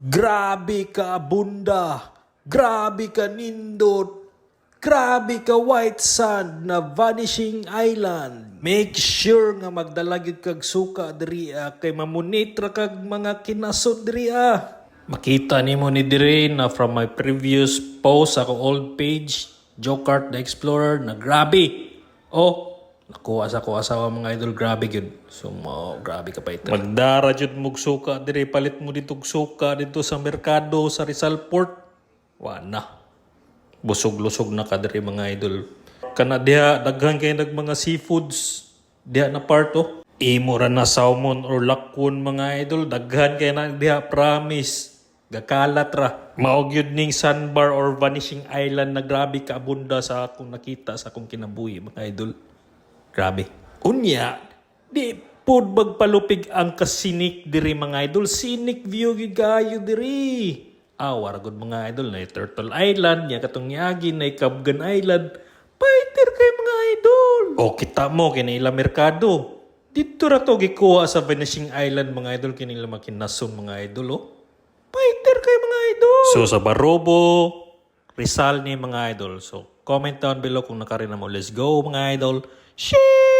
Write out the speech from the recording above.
Grabe ka bunda, grabe ka nindot, grabe ka white sand na vanishing island. Make sure nga magdalagid kag suka diri ah, kay mamonitra kag mga kinasod diri ah. Makita nimo ni diri na from my previous post ako old page, Jokart the Explorer na grabe. Oh, nakuha sa ko asawa mga idol grabe gyud. So mo grabe ka pa ito. Magdara jud mog suka diri palit mo dito suka dito sa merkado sa Rizal Port. Wa na. Busog-lusog na ka diri mga idol. Kana diha daghan kay nag mga seafoods diha na part oh. Imo ra na salmon or lakon mga idol daghan kay na diha promise. Gakalat ra. Maog yun ning sandbar or vanishing island na grabe ka abunda sa akong nakita sa akong kinabuhi mga idol. Grabe. Unya, di pud magpalupig ang kasinik diri mga idol. Scenic view gyud kayo diri. Ah, waragod mga idol na Turtle Island, niya katong niagi na Kabgan Island. Fighter kay mga idol. O kita mo kinila merkado. Dito ra to gikuha sa Vanishing Island mga idol kinila makinason mga idol oh. Fighter kay mga idol. So sa Barobo, Rizal ni mga idol. So comment down below kung nakarina mo. Let's go mga idol. Shoo!